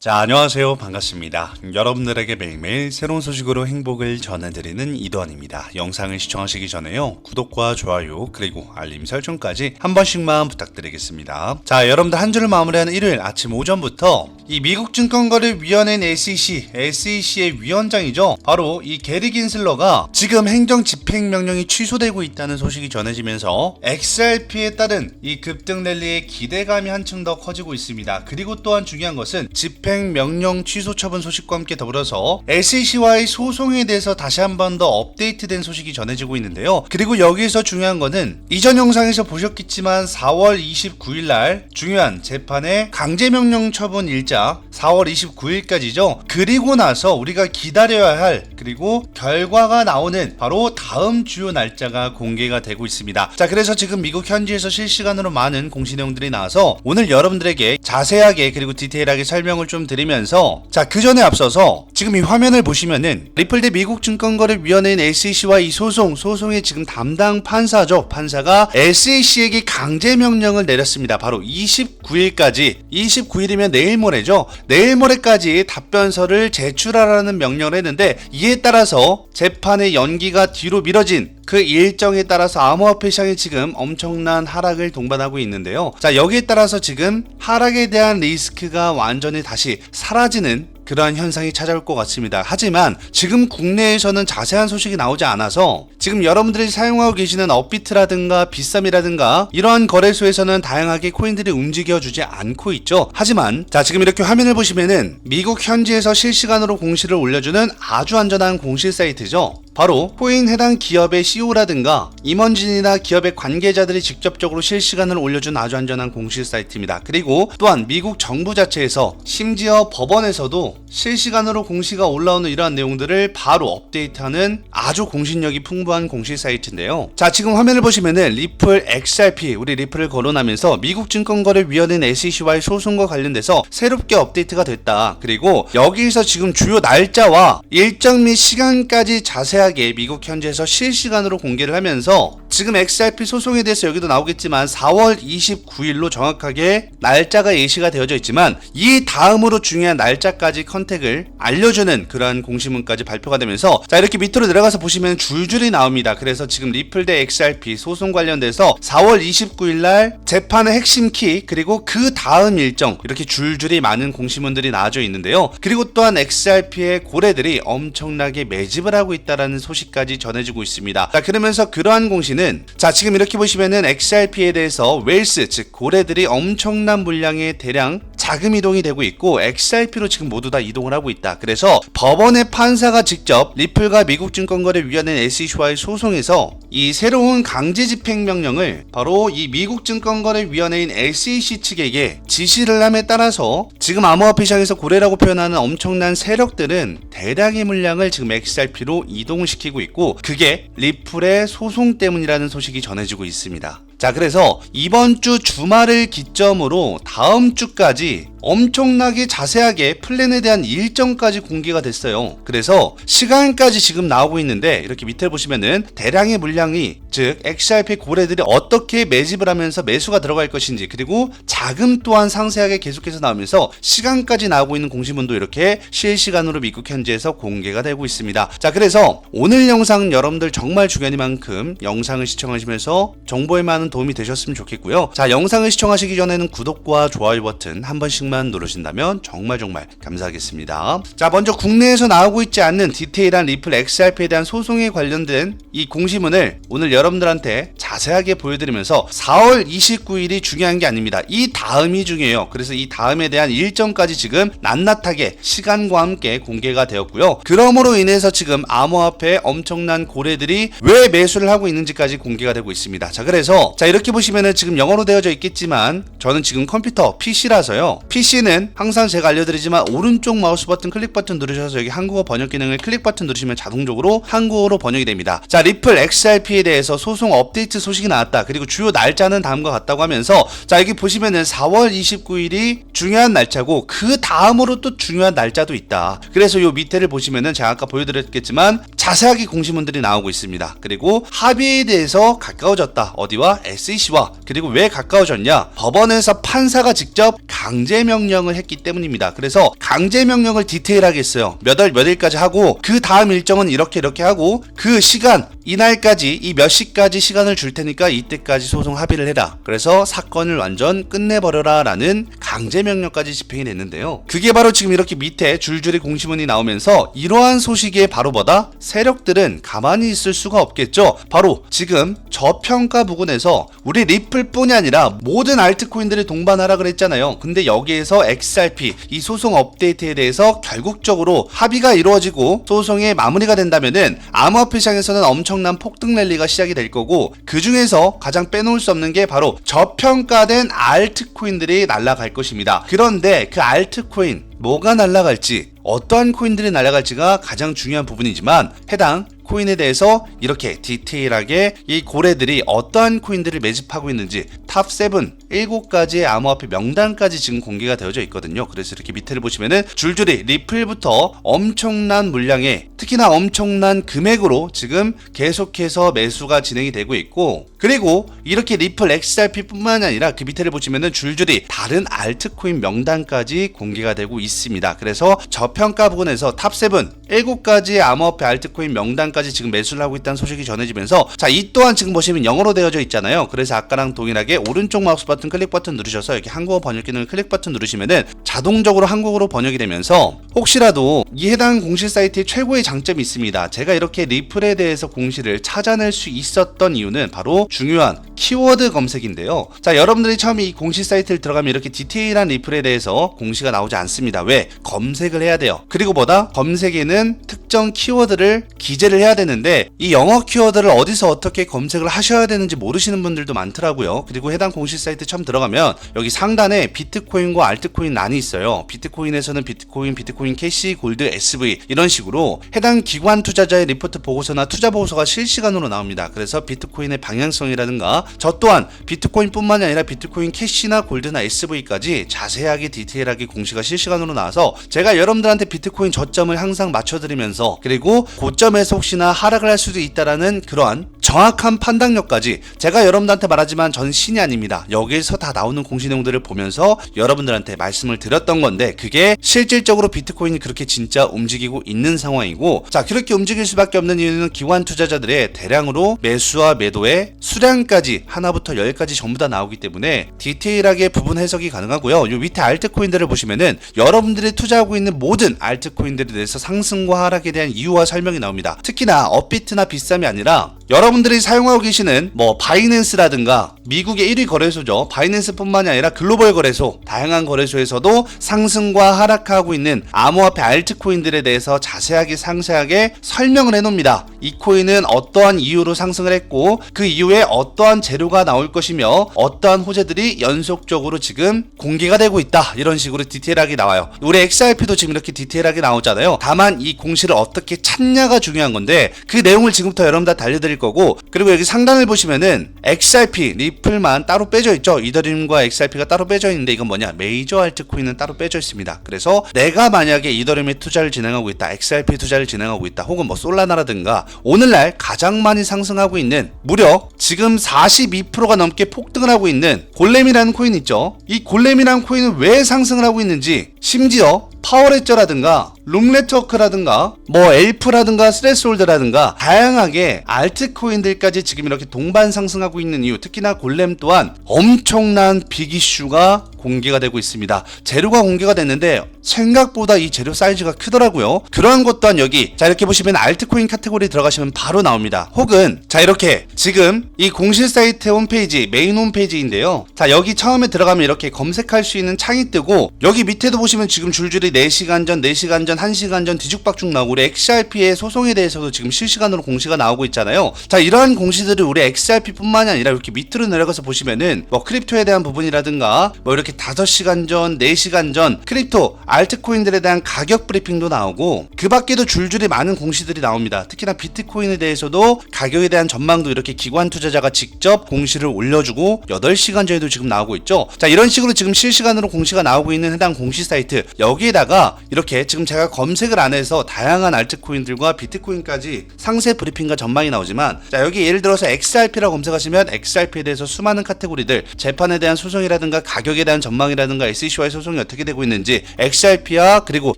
자, 안녕하세요. 반갑습니다. 여러분들에게 매일매일 새로운 소식으로 행복을 전해드리는 이도환입니다. 영상을 시청하시기 전에요. 구독과 좋아요, 그리고 알림 설정까지 한 번씩만 부탁드리겠습니다. 자, 여러분들 한 주를 마무리하는 일요일 아침 오전부터 이 미국 증권거래위원회인 SEC, SEC의 위원장이죠. 바로 이 게리 긴슬러가 지금 행정 집행명령이 취소되고 있다는 소식이 전해지면서 XRP에 따른 이 급등 랠리의 기대감이 한층 더 커지고 있습니다. 그리고 또한 중요한 것은 집행 명령 취소 처분 소식과 함께 더불어서 SEC와의 소송에 대해서 다시 한 번 더 업데이트된 소식이 전해지고 있는데요. 그리고 여기서 중요한 거는 이전 영상에서 보셨겠지만 4월 29일 날 중요한 재판의 강제 명령 처분 일자 4월 29일까지죠. 그리고 나서 우리가 기다려야 할 그리고 결과가 나오는 바로 다음 주요 날짜가 공개가 되고 있습니다. 자, 그래서 지금 미국 현지에서 실시간으로 많은 공시 내용들이 나와서 오늘 여러분들에게 자세하게 그리고 디테일하게 설명을 좀 드리면서 자, 그 전에 앞서서 지금 이 화면을 보시면은 리플 대 미국 증권거래위원회인 SEC와 이 소송, 소송의 지금 담당 판사죠. 판사가 SEC에게 강제 명령을 내렸습니다. 바로 29일까지 29일이면 내일 모레죠. 내일 모레까지 답변서를 제출하라는 명령을 했는데 이에 따라서 재판의 연기가 뒤로 미뤄진 그 일정에 따라서 암호화폐 시장이 지금 엄청난 하락을 동반하고 있는데요. 자, 여기에 따라서 지금 하락에 대한 리스크가 완전히 다시 사라지는 그러한 현상이 찾아올 것 같습니다. 하지만 지금 국내에서는 자세한 소식이 나오지 않아서 지금 여러분들이 사용하고 계시는 업비트라든가 비쌈이라든가 이러한 거래소에서는 다양하게 코인들이 움직여주지 않고 있죠. 하지만 자 지금 이렇게 화면을 보시면은 미국 현지에서 실시간으로 공시를 올려주는 아주 안전한 공시 사이트죠. 바로 코인 해당 기업의 CEO라든가 임원진이나 기업의 관계자들이 직접적으로 실시간으로 올려준 아주 안전한 공시 사이트입니다. 그리고 또한 미국 정부 자체에서 심지어 법원에서도 실시간으로 공시가 올라오는 이러한 내용들을 바로 업데이트하는 아주 공신력이 풍부한 공시 사이트인데요. 자, 지금 화면을 보시면은 리플 XRP, 우리 리플을 거론하면서 미국 증권거래위원회인 SEC와의 소송과 관련돼서 새롭게 업데이트가 됐다. 그리고 여기에서 지금 주요 날짜와 일정 및 시간까지 자세하게 미국 현지에서 실시간으로 공개를 하면서 지금 XRP 소송에 대해서 여기도 나오겠지만 4월 29일로 정확하게 날짜가 예시가 되어져 있지만 이 다음으로 중요한 날짜까지 컨택을 알려주는 그러한 공시문까지 발표가 되면서 자 이렇게 밑으로 내려가서 보시면 줄줄이 나옵니다. 그래서 지금 리플 대 XRP 소송 관련돼서 4월 29일 날 재판의 핵심 키 그리고 그 다음 일정 이렇게 줄줄이 많은 공시문들이 나와져 있는데요. 그리고 또한 XRP의 고래들이 엄청나게 매집을 하고 있다라는 소식까지 전해지고 있습니다. 자 그러면서 그러한 공시는 자 지금 이렇게 보시면은 XRP에 대해서 웨일스 즉 고래들이 엄청난 물량의 대량 자금 이동이 되고 있고 XRP로 지금 모두 다 이동을 하고 있다. 그래서 법원의 판사가 직접 리플과 미국 증권거래위원회 SEC와의 소송에서 이 새로운 강제 집행 명령을 바로 이 미국 증권거래위원회인 SEC 측에게 지시를 함에 따라서 지금 암호화폐 시장에서 고래라고 표현하는 엄청난 세력들은 대량의 물량을 지금 XRP로 이동시키고 있고 그게 리플의 소송 때문이라는 소식이 전해지고 있습니다. 자, 그래서 이번 주 주말을 기점으로 다음 주까지 엄청나게 자세하게 플랜에 대한 일정까지 공개가 됐어요. 그래서 시간까지 지금 나오고 있는데 이렇게 밑에 보시면은 대량의 물량이 즉 XRP 고래들이 어떻게 매집을 하면서 매수가 들어갈 것인지 그리고 자금 또한 상세하게 계속해서 나오면서 시간까지 나오고 있는 공시문도 이렇게 실시간으로 미국 현지에서 공개가 되고 있습니다. 자 그래서 오늘 영상은 여러분들 정말 중요하니만큼 영상을 시청하시면서 정보에 많은 도움이 되셨으면 좋겠고요. 자 영상을 시청하시기 전에는 구독과 좋아요 버튼 한 번씩만 누르신다면 정말 정말 감사하겠습니다. 자 먼저 국내에서 나오고 있지 않는 디테일한 리플 XRP에 대한 소송에 관련된 이 공시문을 오늘 여러분들한테 자세하게 보여드리면서 4월 29일이 중요한 게 아닙니다. 이 다음이 중요해요. 그래서 이 다음에 대한 일정까지 지금 낱낱하게 시간과 함께 공개가 되었고요. 그러므로 인해서 지금 암호화폐 엄청난 고래들이 왜 매수를 하고 있는지까지 공개가 되고 있습니다. 자 그래서 자 이렇게 보시면은 지금 영어로 되어져 있겠지만 저는 지금 컴퓨터 PC라서요. PC는 항상 제가 알려드리지만 오른쪽 마우스 버튼 클릭 버튼 누르셔서 여기 한국어 번역 기능을 클릭 버튼 누르시면 자동적으로 한국어로 번역이 됩니다. 자 리플 XRP에 대해서 소송 업데이트 소식이 나왔다. 그리고 주요 날짜는 다음과 같다고 하면서 자 여기 보시면은 4월 29일이 중요한 날짜고 그 다음으로 또 중요한 날짜도 있다. 그래서 요 밑에를 보시면은 제가 아까 보여드렸겠지만 자세하게 공시문들이 나오고 있습니다. 그리고 합의에 대해서 가까워졌다. 어디와 SEC와 그리고 왜 가까워졌냐? 법원에서 판사가 직접 강제 명령을 했기 때문입니다. 그래서 강제 명령을 디테일하게 했어요. 몇 월 몇 일까지 하고 그 다음 일정은 이렇게 이렇게 하고 그 시간 이날까지 이 몇 시까지 시간을 줄 테니까 이때까지 소송 합의를 해라. 그래서 사건을 완전 끝내버려라 라는 강제 명령까지 집행이 됐는데요. 그게 바로 지금 이렇게 밑에 줄줄이 공시문이 나오면서 이러한 소식에 바로보다 세력들은 가만히 있을 수가 없겠죠. 바로 지금 저평가 부근에서 우리 리플뿐이 아니라 모든 알트코인들이 동반하라 그랬잖아요. 근데 여기에서 XRP 이 소송 업데이트에 대해서 결국적으로 합의가 이루어지고 소송의 마무리가 된다면은 암호화폐 시장에서는 엄청 난 폭등 랠리가 시작이 될 거고 그 중에서 가장 빼놓을 수 없는 게 바로 저평가된 알트코인들이 날아갈 것입니다. 그런데 그 알트코인 뭐가 날아갈지 어떠한 코인들이 날아갈지가 가장 중요한 부분이지만 해당 코인에 대해서 이렇게 디테일하게 이 고래들이 어떠한 코인들을 매집하고 있는지 탑 7, 7가지의 암호화폐 명단까지 지금 공개가 되어져 있거든요. 그래서 이렇게 밑에를 보시면은 줄줄이 리플부터 엄청난 물량의 특히나 엄청난 금액으로 지금 계속해서 매수가 진행이 되고 있고 그리고 이렇게 리플 XRP뿐만 아니라 그 밑에를 보시면은 줄줄이 다른 알트코인 명단까지 공개가 되고 있습니다. 그래서 저 평가 부분에서 탑 7, 7가지의 암호화폐 알트코인 명단까지 지금 매수를 하고 있다는 소식이 전해지면서 자, 이 또한 지금 보시면 영어로 되어져 있잖아요. 그래서 아까랑 동일하게 오른쪽 마우스 버튼 클릭 버튼 누르셔서 이렇게 한국어 번역 기능을 클릭 버튼 누르시면은 자동적으로 한국어로 번역이 되면서 혹시라도 이 해당 공시 사이트의 최고의 장점이 있습니다. 제가 이렇게 리플에 대해서 공시를 찾아낼 수 있었던 이유는 바로 중요한 키워드 검색인데요. 자, 여러분들이 처음에 이 공시 사이트를 들어가면 이렇게 디테일한 리플에 대해서 공시가 나오지 않습니다. 왜? 검색을 해야 돼요. 그리고 보다 검색에는 특정 키워드를 기재를 해야 되는데 이 영어 키워드를 어디서 어떻게 검색을 하셔야 되는지 모르시는 분들도 많더라고요. 그리고 해당 공시 사이트 처음 들어가면 여기 상단에 비트코인과 알트코인 란이 있어요. 비트코인에서는 비트코인, 비트코인 캐시, 골드, SV 이런 식으로 해당 기관 투자자의 리포트 보고서나 투자 보고서가 실시간으로 나옵니다. 그래서 비트코인의 방향성이라든가 저 또한 비트코인뿐만이 아니라 비트코인 캐시나 골드나 SV까지 자세하게 디테일하게 공시가 실시간으로 나와서 제가 여러분들 한테 비트코인 저점을 항상 맞춰드리면서 그리고 고점에서 혹시나 하락을 할 수도 있다라는 그러한 정확한 판단력까지 제가 여러분들한테 말하지만 전 신이 아닙니다. 여기에서 다 나오는 공시 내용들을 보면서 여러분들한테 말씀을 드렸던 건데 그게 실질적으로 비트코인이 그렇게 진짜 움직이고 있는 상황이고 자 그렇게 움직일 수밖에 없는 이유는 기관 투자자들의 대량으로 매수와 매도의 수량까지 하나부터 열까지 전부 다 나오기 때문에 디테일하게 부분 해석이 가능하고요. 요 밑에 알트코인들을 보시면은 여러분들이 투자하고 있는 모든 알트코인들에 대해서 상승과 하락에 대한 이유와 설명이 나옵니다. 특히나 업비트나 비쌈이 아니라 여러분들이 사용하고 계시는 뭐 바이낸스라든가 미국의 1위 거래소죠. 바이낸스뿐만이 아니라 글로벌 거래소, 다양한 거래소에서도 상승과 하락하고 있는 암호화폐 알트코인들에 대해서 자세하게 상세하게 설명을 해놓습니다. 이 코인은 어떠한 이유로 상승을 했고 그 이후에 어떠한 재료가 나올 것이며 어떠한 호재들이 연속적으로 지금 공개가 되고 있다. 이런 식으로 디테일하게 나와요. 우리 XRP도 지금 이렇게 디테일하게 나오잖아요. 다만 이 공시를 어떻게 찾냐가 중요한 건데 그 내용을 지금부터 여러분 다 알려드릴 거고 그리고 여기 상단을 보시면은 XRP 리플만 따로 빼져 있죠. 이더리움과 XRP가 따로 빼져 있는데 이건 뭐냐 메이저 알트코인은 따로 빼져 있습니다. 그래서 내가 만약에 이더리움에 투자를 진행하고 있다, XRP 투자를 진행하고 있다, 혹은 뭐 솔라나라든가 오늘날 가장 많이 상승하고 있는 무려 지금 42%가 넘게 폭등을 하고 있는 골렘이라는 코인 있죠. 이 골렘이라는 코인은 왜 상승을 하고 있는지 심지어 파워레저라 든가 룸네트워크라든가 뭐 엘프라든가 스레스홀드라든가 다양하게 알트코인들까지 지금 이렇게 동반 상승하고 있는 이유 특히나 골렘 또한 엄청난 빅 이슈가 공개가 되고 있습니다. 재료가 공개가 됐는데 생각보다 이 재료 사이즈가 크더라고요. 그러한 것 또한 여기 자 이렇게 보시면 알트코인 카테고리 들어가시면 바로 나옵니다. 혹은 자 이렇게 지금 이 공실 사이트 홈페이지 메인 홈페이지인데요. 자 여기 처음에 들어가면 이렇게 검색할 수 있는 창이 뜨고 여기 밑에도 보시면 지금 줄줄이 4시간 전, 4시간 전, 1시간 전 뒤죽박죽 나오고 우리 XRP의 소송에 대해서도 지금 실시간으로 공시가 나오고 있잖아요. 자 이러한 공시들을 우리 XRP뿐만이 아니라 이렇게 밑으로 내려가서 보시면은 뭐 크립토에 대한 부분이라든가 뭐 이렇게 5시간 전, 4시간 전 크립토 알트코인들에 대한 가격 브리핑도 나오고 그 밖에도 줄줄이 많은 공시들이 나옵니다. 특히나 비트코인에 대해서도 가격에 대한 전망도 이렇게 기관 투자자가 직접 공시를 올려주고 8시간 전에도 지금 나오고 있죠. 자 이런 식으로 지금 실시간으로 공시가 나오고 있는 해당 공시 사이트 여기에다가 이렇게 지금 제가 검색을 안 해서 다양한 알트코인들과 비트코인까지 상세 브리핑과 전망이 나오지만 자 여기 예를 들어서 XRP라고 검색하시면 XRP에 대해서 수많은 카테고리들 재판에 대한 소송이라든가 가격에 대한 전망이라든가 SEC와의 소송이 어떻게 되고 있는지 XRP와 그리고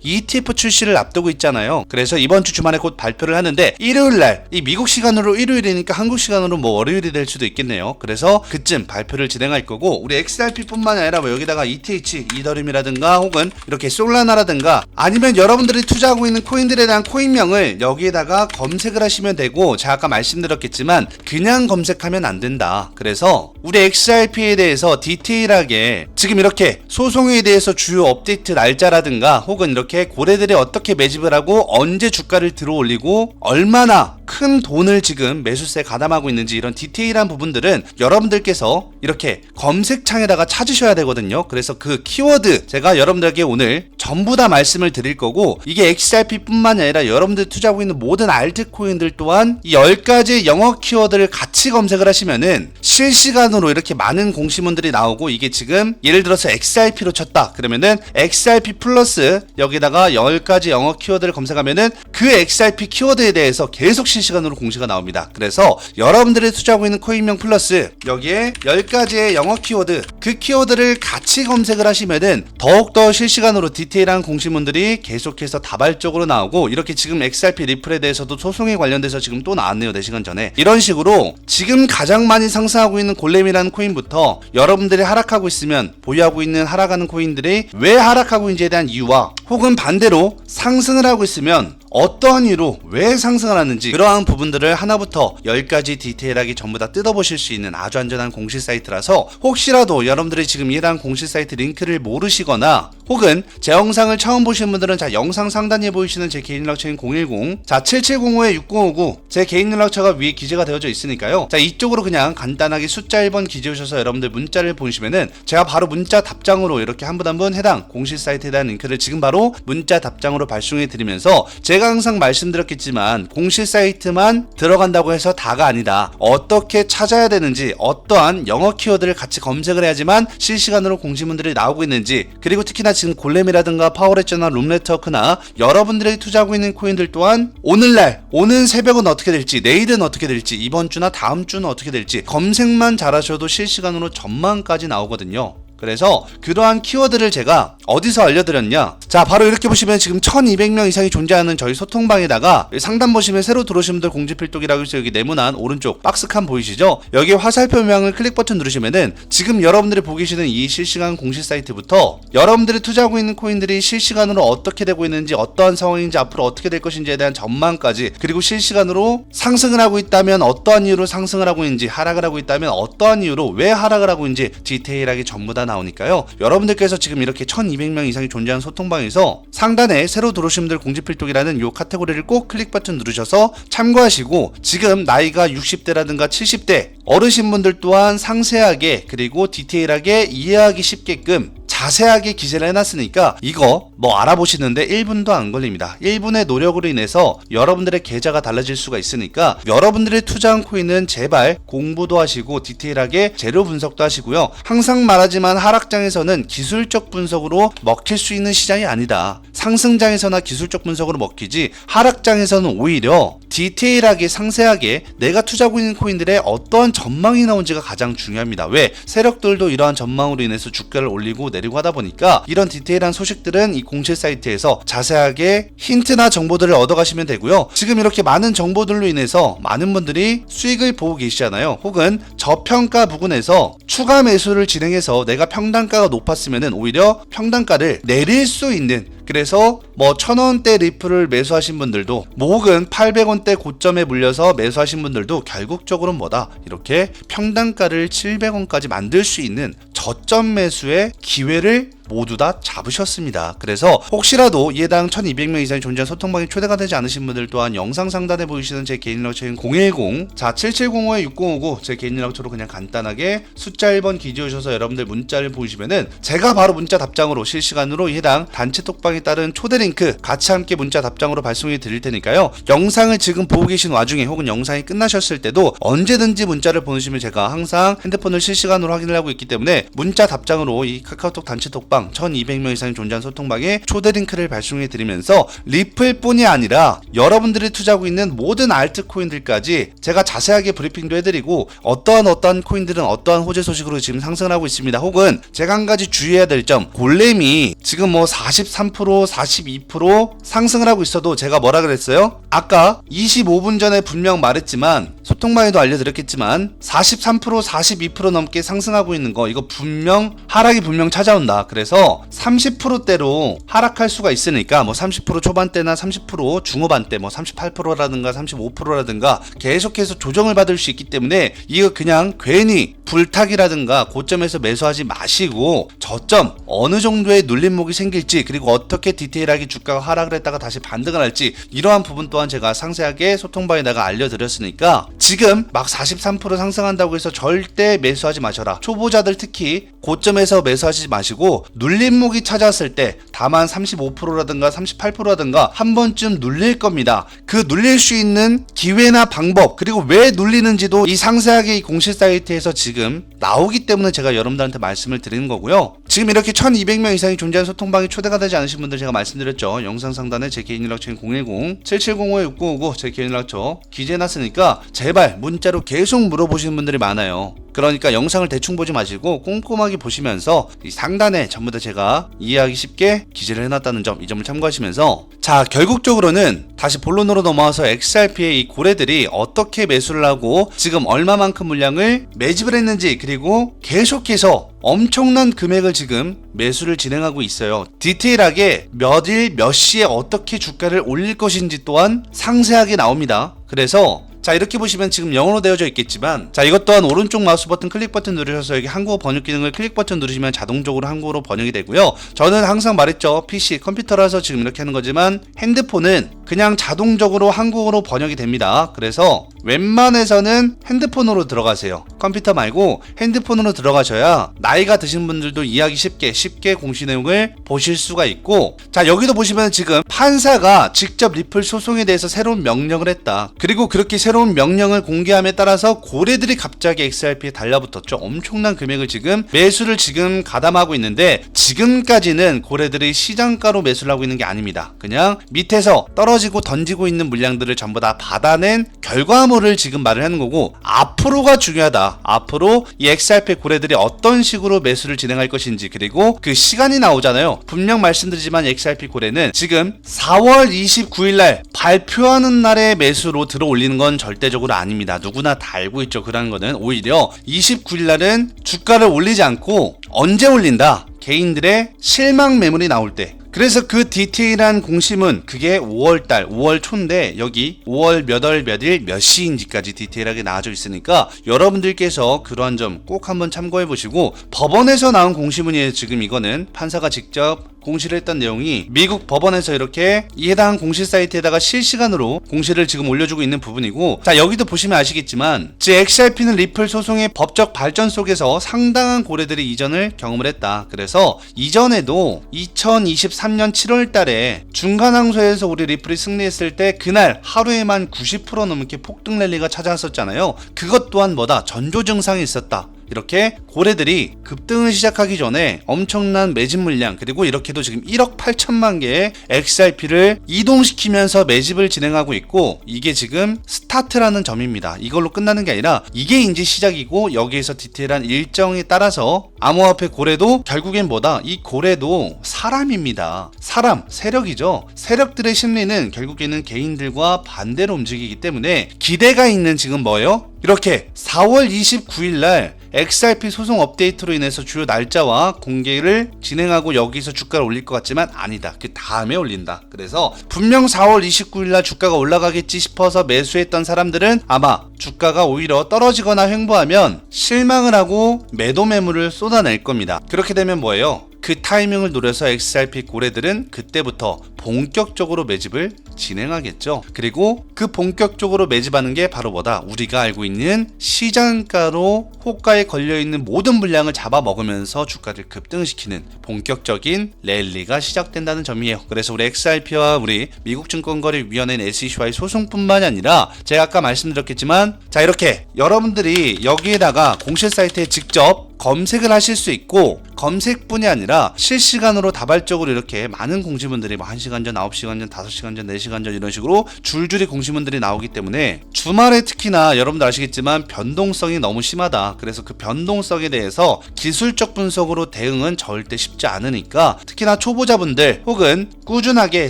ETF 출시를 앞두고 있잖아요. 그래서 이번 주 주말에 곧 발표를 하는데 일요일 날 이 미국 시간으로 일요일이니까 한국 시간으로 뭐 월요일이 될 수도 있겠네요. 그래서 그쯤 발표를 진행할 거고 우리 XRP뿐만 아니라 뭐 여기다가 ETH, 이더리움이라든가 혹은 이렇게 솔라나라든가 아니면 여러 분들이 투자하고 있는 코인들에 대한 코인명을 여기에다가 검색을 하시면 되고 제가 아까 말씀드렸겠지만 그냥 검색하면 안 된다. 그래서 우리 XRP에 대해서 디테일하게 지금 이렇게 소송에 대해서 주요 업데이트 날짜라든가 혹은 이렇게 고래들이 어떻게 매집을 하고 언제 주가를 들어 올리고 얼마나 큰 돈을 지금 매수세에 가담하고 있는지 이런 디테일한 부분들은 여러분들께서 이렇게 검색창에다가 찾으셔야 되거든요. 그래서 그 키워드 제가 여러분들에게 오늘 전부 다 말씀을 드릴 거고 이게 XRP뿐만 아니라 여러분들 투자하고 있는 모든 알트코인들 또한 이 10가지 영어 키워드를 같이 검색을 하시면은 실시간으로 이렇게 많은 공시문들이 나오고 이게 지금 예를 들어서 XRP로 쳤다 그러면은 XRP 플러스 여기다가 10가지 영어 키워드를 검색하면은 그 XRP 키워드에 대해서 계속 실시간으로 공시가 나옵니다. 그래서 여러분들이 투자하고 있는 코인명 플러스 여기에 10가지의 영어 키워드 그 키워드를 같이 검색을 하시면은 더욱더 실시간으로 디테일한 공시문들이 계속해서 다발적으로 나오고 이렇게 지금 XRP 리플에 대해서도 소송에 관련돼서 지금 또 나왔네요 4시간 전에. 이런 식으로 지금 가장 많이 상승하고 있는 골렘이라는 코인부터 여러분들이 하락하고 있으면 보유하고 있는 하락하는 코인들이 왜 하락하고 있는지에 대한 이유와 혹은 반대로 상승을 하고 있으면 어떠한 이유로 왜 상승을 하는지 그러한 부분들을 하나부터 열까지 디테일하게 전부 다 뜯어보실 수 있는 아주 안전한 공시 사이트라서 혹시라도 여러분들이 지금 해당 공시 사이트 링크를 모르시거나 혹은 제 영상을 처음 보시는 분들은 자 영상 상단에 보이시는 제 개인 연락처인 010 자 7705-6059 제 개인 연락처가 위에 기재가 되어져 있으니까요. 자 이쪽으로 그냥 간단하게 숫자 1번 기재오셔서 여러분들 문자를 보내시면은 제가 바로 문자 답장으로 이렇게 한 분 한 분 해당 공시 사이트에 대한 링크를 지금 바로 문자 답장으로 발송해 드리면서 제가 항상 말씀드렸겠지만 공시 사이트만 들어간다고 해서 다가 아니다 어떻게 찾아야 되는지 어떠한 영어 키워드를 같이 검색을 해야지만 실시간으로 공시문들이 나오고 있는지 그리고 특히나 지금 골렘이라든가 파워레저나 룸네트워크나 여러분들이 투자하고 있는 코인들 또한 오늘날 오는 새벽은 어떻게 될지 내일은 어떻게 될지 이번 주나 다음 주는 어떻게 될지 검색만 잘하셔도 실시간으로 전망까지 나오거든요. 그래서 그러한 키워드를 제가 어디서 알려드렸냐? 자, 바로 이렇게 보시면 지금 1200명 이상이 존재하는 저희 소통방에다가 상단 보시면 새로 들어오신 분들 공지필독이라고 해서 여기 네모난 오른쪽 박스 칸 보이시죠? 여기 화살표 모양을 클릭 버튼 누르시면은 지금 여러분들이 보고 계시는 이 실시간 공시 사이트부터 여러분들이 투자하고 있는 코인들이 실시간으로 어떻게 되고 있는지 어떠한 상황인지 앞으로 어떻게 될 것인지에 대한 전망까지 그리고 실시간으로 상승을 하고 있다면 어떠한 이유로 상승을 하고 있는지 하락을 하고 있다면 어떠한 이유로 왜 하락을 하고 있는지 디테일하게 전부 다 나오니까요. 여러분들께서 지금 이렇게 1200명 이상이 존재하는 소통방에서 상단에 새로 들어오신 분들 공지필독이라는 요 카테고리를 꼭 클릭 버튼 누르셔서 참고하시고 지금 나이가 60대라든가 70대 어르신분들 또한 상세하게 그리고 디테일하게 이해하기 쉽게끔 자세하게 기재를 해놨으니까 이거 뭐 알아보시는데 1분도 안 걸립니다. 1분의 노력으로 인해서 여러분들의 계좌가 달라질 수가 있으니까 여러분들의 투자한 코인은 제발 공부도 하시고 디테일하게 재료 분석도 하시고요. 항상 말하지만 하락장에서는 기술적 분석으로 먹힐 수 있는 시장이 아니다. 상승장에서나 기술적 분석으로 먹히지 하락장에서는 오히려 디테일하게 상세하게 내가 투자하고 있는 코인들의 어떠한 전망이 나온지가 가장 중요합니다. 왜? 세력들도 이러한 전망으로 인해서 주가를 올리고 내리고 하다 보니까 이런 디테일한 소식들은 이 공시 사이트에서 자세하게 힌트나 정보들을 얻어가시면 되고요. 지금 이렇게 많은 정보들로 인해서 많은 분들이 수익을 보고 계시잖아요. 혹은 저평가 부근에서 추가 매수를 진행해서 내가 평단가가 높았으면 오히려 평단가를 내릴 수 있는 그래서 뭐 천원대 리플을 매수하신 분들도 뭐 혹은 800원 대 고점에 물려서 매수하신 분들도 결국적으로는 뭐다? 이렇게 평단가를 700원까지 만들 수 있는 저점 매수의 기회를 모두 다 잡으셨습니다. 그래서 혹시라도 예당 1200명 이상이 존재한 소통방에 초대가 되지 않으신 분들 또한 영상 상단에 보이시는 제 개인 연락처인 010자7705-6059제 개인 연락처로 그냥 간단하게 숫자 1번 기재오셔서 여러분들 문자를 보시면은 제가 바로 문자 답장으로 실시간으로 해당 단체 톡방에 따른 초대 링크 같이 함께 문자 답장으로 발송해 드릴 테니까요. 영상을 지금 보고 계신 와중에 혹은 영상이 끝나셨을 때도 언제든지 문자를 보내시면 제가 항상 핸드폰을 실시간으로 확인을 하고 있기 때문에 문자 답장으로 이 카카오톡 단체 톡방 소통방 1200명 이상이 존재하는 소통방에 초대 링크를 발송해 드리면서 리플뿐이 아니라 여러분들이 투자하고 있는 모든 알트코인들까지 제가 자세하게 브리핑도 해드리고 어떠한 어떠한 코인들은 어떠한 호재 소식으로 지금 상승을 하고 있습니다. 혹은 제가 한 가지 주의해야 될 점 골렘이 지금 뭐 43% 42% 상승을 하고 있어도 제가 뭐라 그랬어요? 아까 25분 전에 분명 말했지만 소통방에도 알려드렸겠지만 43% 42% 넘게 상승하고 있는 거 이거 분명 하락이 분명 찾아온다. 그래서 30%대로 하락할 수가 있으니까 뭐 30% 초반대나 30% 중후반대 뭐 38%라든가 35%라든가 계속해서 조정을 받을 수 있기 때문에 이거 그냥 괜히 불탁이라든가 고점에서 매수하지 마시고 저점 어느 정도의 눌림목이 생길지 그리고 어떻게 디테일하게 주가가 하락을 했다가 다시 반등을 할지 이러한 부분 또한 제가 상세하게 소통방에다가 알려드렸으니까 지금 막 43% 상승한다고 해서 절대 매수하지 마셔라. 초보자들 특히 고점에서 매수하지 마시고 눌림목이 찾아왔을 때 다만 35%라든가 38%라든가 한 번쯤 눌릴 겁니다 그 눌릴 수 있는 기회나 방법 그리고 왜 눌리는지도 이 상세하게 이 공식 사이트에서 지금 나오기 때문에 제가 여러분들한테 말씀을 드리는 거고요. 지금 이렇게 1200명 이상이 존재하는 소통방에 초대가 되지 않으신 분들 제가 말씀드렸죠. 영상 상단에 제 개인 연락처인 010-7705-6959제 개인 연락처 기재해놨으니까 제발 문자로 계속 물어보시는 분들이 많아요. 그러니까 영상을 대충 보지 마시고 꼼꼼하게 보시면서 이 상단에 전부 다 제가 이해하기 쉽게 기재를 해놨다는 점 이 점을 참고하시면서 자 결국적으로는 다시 본론으로 넘어와서 XRP의 이 고래들이 어떻게 매수를 하고 지금 얼마만큼 물량을 매집을 했는지 그리고 계속해서 엄청난 금액을 지금 매수를 진행하고 있어요. 디테일하게 몇 일 몇 시에 어떻게 주가를 올릴 것인지 또한 상세하게 나옵니다. 그래서 자 이렇게 보시면 지금 영어로 되어져 있겠지만 자 이것 또한 오른쪽 마우스 버튼 클릭 버튼 누르셔서 여기 한국어 번역 기능을 클릭 버튼 누르시면 자동적으로 한국어로 번역이 되고요. 저는 항상 말했죠. PC 컴퓨터라서 지금 이렇게 하는 거지만 핸드폰은 그냥 자동적으로 한국어로 번역이 됩니다. 그래서 웬만해서는 핸드폰으로 들어가세요. 컴퓨터 말고 핸드폰으로 들어가셔야 나이가 드신 분들도 이해하기 쉽게 쉽게 공시 내용을 보실 수가 있고 자 여기도 보시면 지금 판사가 직접 리플 소송에 대해서 새로운 명령을 했다. 그리고 그렇게 새로 운 명령을 공개함에 따라서 고래들이 갑자기 XRP에 달라붙었죠. 엄청난 금액을 지금 매수를 지금 가담하고 있는데 지금까지는 고래들이 시장가로 매수를 하고 있는 게 아닙니다. 그냥 밑에서 떨어지고 던지고 있는 물량들을 전부 다 받아낸 결과물을 지금 말을 하는 거고 앞으로가 중요하다. 앞으로 이 XRP 고래들이 어떤 식으로 매수를 진행할 것인지 그리고 그 시간이 나오잖아요. 분명 말씀드리지만 XRP 고래는 지금 4월 29일 날 발표하는 날에 매수로 들어 올리는 건 절대적으로 아닙니다. 누구나 다 알고 있죠. 그런 거는 오히려 29일 날은 주가를 올리지 않고 언제 올린다? 개인들의 실망 매물이 나올 때 그래서 그 디테일한 공시문 그게 5월달 5월 초인데 여기 5월 몇 월 몇일 몇 시인지까지 디테일하게 나와져 있으니까 여러분들께서 그러한 점 꼭 한번 참고해 보시고 법원에서 나온 공시문이에요 지금 이거는 판사가 직접 공시를 했던 내용이 미국 법원에서 이렇게 이 해당 공시 사이트에다가 실시간으로 공시를 지금 올려주고 있는 부분이고 자 여기도 보시면 아시겠지만 제 XRP는 리플 소송의 법적 발전 속에서 상당한 고래들이 이전을 경험을 했다. 그래서 이전에도 2023년 7월 달에 중간 항소에서 우리 리플이 승리했을 때 그날 하루에만 90% 넘게 폭등 랠리가 찾아왔었잖아요. 그것 또한 뭐다? 전조 증상이 있었다 이렇게 고래들이 급등을 시작하기 전에 엄청난 매집 물량 그리고 이렇게도 지금 1억 8천만 개의 XRP를 이동시키면서 매집을 진행하고 있고 이게 지금 스타트라는 점입니다. 이걸로 끝나는 게 아니라 이게 이제 시작이고 여기에서 디테일한 일정에 따라서 암호화폐 고래도 결국엔 뭐다? 이 고래도 사람입니다. 사람, 세력이죠. 세력들의 심리는 결국에는 개인들과 반대로 움직이기 때문에 기대가 있는 지금 뭐예요? 이렇게 4월 29일 날 XRP 소송 업데이트로 인해서 주요 날짜와 공개를 진행하고 여기서 주가를 올릴 것 같지만 아니다. 그 다음에 올린다. 그래서 분명 4월 29일 날 주가가 올라가겠지 싶어서 매수했던 사람들은 아마 주가가 오히려 떨어지거나 횡보하면 실망을 하고 매도 매물을 쏟아낼 겁니다. 그렇게 되면 뭐예요? 그 타이밍을 노려서 XRP 고래들은 그때부터 본격적으로 매집을 진행하겠죠. 그리고 그 본격적으로 매집하는 게 바로 뭐다? 우리가 알고 있는 시장가로 호가에 걸려있는 모든 물량을 잡아먹으면서 주가를 급등시키는 본격적인 랠리가 시작된다는 점이에요. 그래서 우리 XRP와 우리 미국증권거래위원회 SEC와의 소송뿐만이 아니라 제가 아까 말씀드렸겠지만 자 이렇게 여러분들이 여기에다가 공실 사이트에 직접 검색을 하실 수 있고 검색뿐이 아니라 실시간으로 다발적으로 이렇게 많은 공지문들이 뭐 1시간 전, 9시간 전, 5시간 전, 4시간 전 이런 식으로 줄줄이 공지문들이 나오기 때문에 주말에 특히나 여러분들 아시겠지만 변동성이 너무 심하다. 그래서 그 변동성에 대해서 기술적 분석으로 대응은 절대 쉽지 않으니까 특히나 초보자분들 혹은 꾸준하게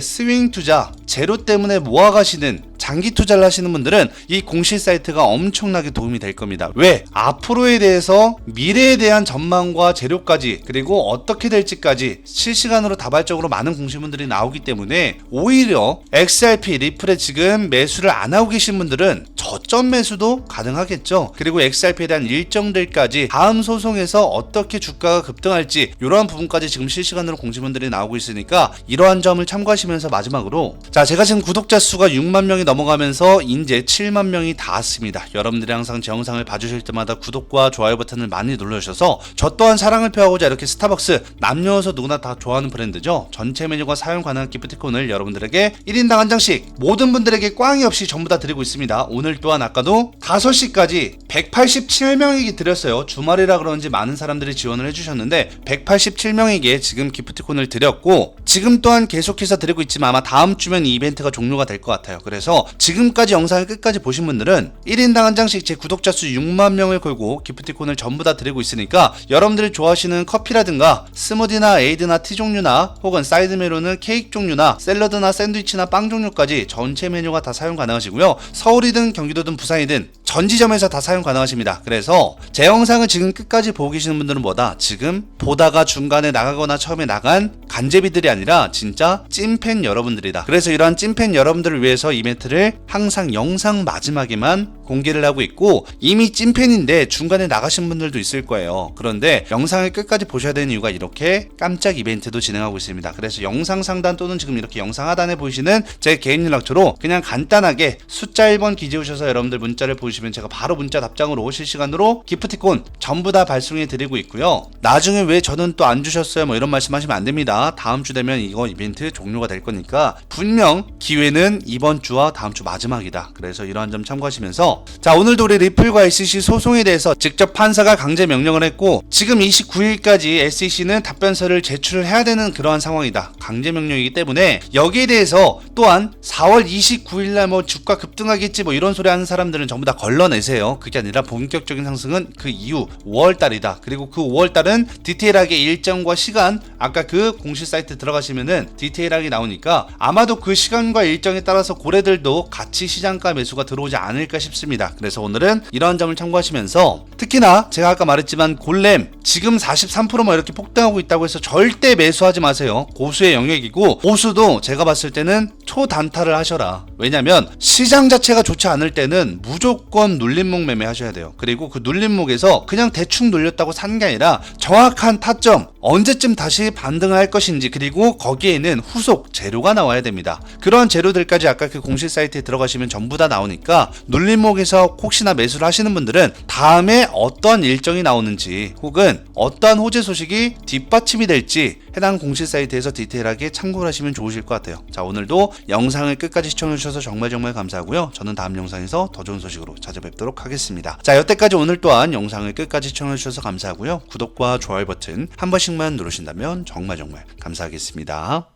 스윙 투자 제로 때문에 모아가시는 장기 투자를 하시는 분들은 이 공시 사이트가 엄청나게 도움이 될 겁니다. 왜? 앞으로에 대해서 미래에 대한 전망과 재료까지 그리고 어떻게 될지까지 실시간으로 다발적으로 많은 공시문들이 나오기 때문에 오히려 XRP 리플에 지금 매수를 안 하고 계신 분들은 저점 매수도 가능하겠죠. 그리고 XRP에 대한 일정들까지 다음 소송에서 어떻게 주가가 급등할지 이러한 부분까지 지금 실시간으로 공시문들이 나오고 있으니까 이러한 점을 참고하시면서 마지막으로 자 제가 지금 구독자 수가 6만 명이 넘 어가면서 이제 7만 명이 닿았습니다. 여러분들이 항상 제 영상을 봐주실 때마다 구독과 좋아요 버튼을 많이 눌러주셔서 저 또한 사랑을 표하고자 이렇게 스타벅스 남녀여서 누구나 다 좋아하는 브랜드죠. 전체 메뉴가 사용 가능한 기프티콘을 여러분들에게 1인당 한 장씩 모든 분들에게 꽝이 없이 전부 다 드리고 있습니다. 오늘 또한 아까도 5시까지 187명에게 드렸어요. 주말이라 그런지 많은 사람들이 지원을 해주셨는데 187명에게 지금 기프티콘을 드렸고 지금 또한 계속해서 드리고 있지만 아마 다음 주면 이 이벤트가 종료가 될 것 같아요. 그래서 지금까지 영상을 끝까지 보신 분들은 1인당 한 장씩 제 구독자 수 6만 명을 걸고 기프티콘을 전부 다 드리고 있으니까 여러분들이 좋아하시는 커피라든가 스무디나 에이드나 티 종류나 혹은 사이드 메뉴는 케이크 종류나 샐러드나 샌드위치나 빵 종류까지 전체 메뉴가 다 사용 가능하시고요. 서울이든 경기도든 부산이든 전 지점에서 다 사용 가능하십니다. 그래서 제 영상을 지금 끝까지 보고 계시는 분들은 뭐다? 지금 보다가 중간에 나가거나 처음에 나간 간제비들이 아니라 진짜 찐팬 여러분들이다. 그래서 이러한 찐팬 여러분들을 위해서 이벤트를 항상 영상 마지막에만 공개를 하고 있고 이미 찐팬인데 중간에 나가신 분들도 있을 거예요. 그런데 영상을 끝까지 보셔야 되는 이유가 이렇게 깜짝 이벤트도 진행하고 있습니다. 그래서 영상 상단 또는 지금 이렇게 영상 하단에 보이시는 제 개인 연락처로 그냥 간단하게 숫자 1번 기재오셔서 여러분들 문자를 보시면 제가 바로 문자 답장으로 실시간으로 기프티콘 전부 다 발송해 드리고 있고요. 나중에 왜 저는 또 안 주셨어요? 뭐 이런 말씀하시면 안 됩니다. 다음 주 되면 이거 이벤트 종료가 될 거니까 분명 기회는 이번 주와 다음 주 마지막이다. 그래서 이러한 점 참고하시면서 자 오늘도 우리 리플과 SEC 소송에 대해서 직접 판사가 강제 명령을 했고 지금 29일까지 SEC는 답변서를 제출을 해야 되는 그러한 상황이다. 강제 명령이기 때문에 여기에 대해서 또한 4월 29일 날 뭐 주가 급등하겠지 뭐 이런 소리 하는 사람들은 전부 다 걸러내세요. 그게 아니라 본격적인 상승은 그 이후 5월 달이다. 그리고 그 5월 달은 디테일하게 일정과 시간 아까 그 공시 사이트 들어 가시면은 디테일하게 나오니까 아마도 그 시간과 일정에 따라서 고래들도 같이 시장가 매수가 들어오지 않을까 싶습니다. 그래서 오늘은 이러한 점을 참고하시면서 특히나 제가 아까 말했지만 골렘 지금 43%만 이렇게 폭등하고 있다고 해서 절대 매수하지 마세요. 고수의 영역이고 고수도 제가 봤을 때는 초단타를 하셔라. 왜냐면 시장 자체가 좋지 않을 때는 무조건 눌림목 매매 하셔야 돼요. 그리고 그 눌림목에서 그냥 대충 눌렸다고 산 게 아니라 정확한 타점 언제쯤 다시 반등을 할 것인지 그리고 거기에는 후속 재료가 나와야 됩니다. 그런 재료들까지 아까 그 공식 사이트에 들어가시면 전부 다 나오니까 눌림목에서 혹시나 매수를 하시는 분들은 다음에 어떤 일정이 나오는지 혹은 어떠한 호재 소식이 뒷받침이 될지 해당 공식 사이트에서 디테일하게 참고를 하시면 좋으실 것 같아요. 자 오늘도 영상을 끝까지 시청해 주셔서 정말 정말 감사하고요. 저는 다음 영상에서 더 좋은 소식으로 찾아뵙도록 하겠습니다. 자 여태까지 오늘 또한 영상을 끝까지 시청해 주셔서 감사하고요. 구독과 좋아요 버튼 한 번씩만 누르신다면 정말 정말 감사하겠습니다.